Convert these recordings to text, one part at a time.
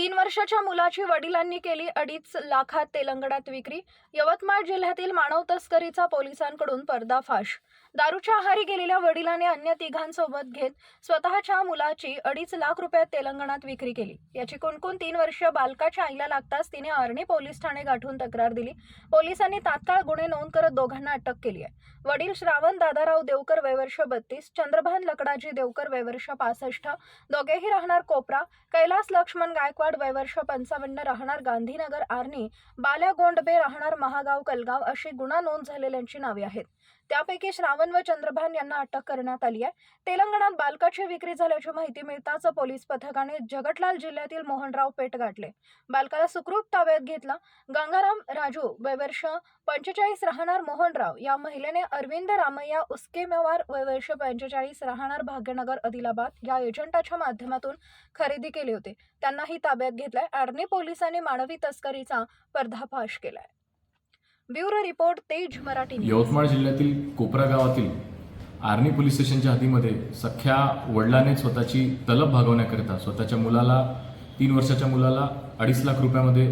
तीन वर्षाच्या मुलाची वडिलांनी केली अडीच लाखात तेलंगणात विक्री. यवतमाळ जिल्ह्यातील मानव तस्करीचा पोलिसांकडून पर्दाफाश. दारूच्या आहारी गेलेल्या वडिलांनी अन्य तिघांसोबत घेत स्वतःच्या मुलाची अडीच लाख रुपयात तेलंगणात विक्री केली. याची कोणकोण तीन वर्ष बालकाच्या आईला लागताच तिने आर्णी पोलीस ठाणे गाठून तक्रार दिली. पोलिसांनी तात्काळ गुन्हे नोंद करत दोघांना अटक केली आहे. वडील श्रावण दादाराव देवकर वयवर्ष बत्तीस चंद्रभान लकडाजी देवकर वयवर्ष पासष्ट दोघेही राहणार कोपरा कैलास लक्ष्मण गायकवाड वयवर्ष पंचावन्न राहणार गांधीनगर आर्णी बाल्या गोंडबे राहणार महागाव कलगाव अशी गुन्हा नोंद झालेल्यांची नावे आहेत. त्यापैकी श्रावण व चंद्रभान यांना अटक करण्यात आली आहे. तेलंगणात बालकाची विक्री झाल्याची माहिती मिळताच पोलीस पथकाने जगटलाल जिल्ह्यातील मोहनराव पेठ गाठले. बालकाला सुखरूप ताब्यात घेतला. गंगाराम राजू वयवर्ष पंचेचाळीस राहणार मोहनराव या महिलेने अरविंद रामय्या उस्केमेवार वयवर्ष पंचेचाळीस राहणार भाग्यनगर आदिलाबाद या एजंटाच्या माध्यमातून खरेदी केली होती. त्यांनाही ताब्यात घेतलाय. आर्मी पोलिसांनी मानवी तस्करीचा पर्दाफाश केलाय. ब्युरो रिपोर्ट तेज मराठी यवतमाळ जिल्ह्यातील कोपरा गावातील आर्णी पोलीस स्टेशनच्या हद्दीमध्ये सख्या वडिलाने स्वतःची तलब भागवण्याकरिता स्वतःच्या मुलाला तीन वर्षाच्या मुलाला अडीच लाख रुपयामध्ये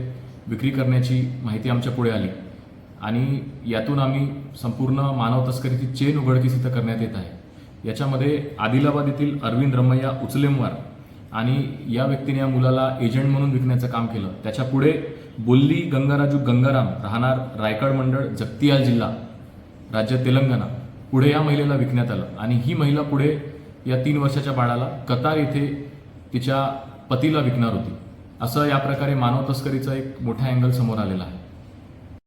विक्री करण्याची माहिती आमच्या पुढे आली. आणि यातून आम्ही संपूर्ण मानव तस्करीची चेन उघडकीस इथं करण्यात येत आहे. याच्यामध्ये आदिलाबाद येथील अरविंद रमैया उचलेमवार आणि या व्यक्तीने या मुलाला एजंट म्हणून विकण्याचं काम केलं. त्याच्या पुढे बोल्ली गंगाराजू गंगाराम राहणार रायगड मंडळ जगतियाल जिल्हा राज्य तेलंगणा पुढे या महिलेला विकण्यात आलं. आणि ही महिला पुढे या तीन वर्षाच्या बाळाला कतार येथे तिच्या पतीला विकणार होती. असं या प्रकारे मानव तस्करीचा एक मोठा अँगल समोर आलेला आहे.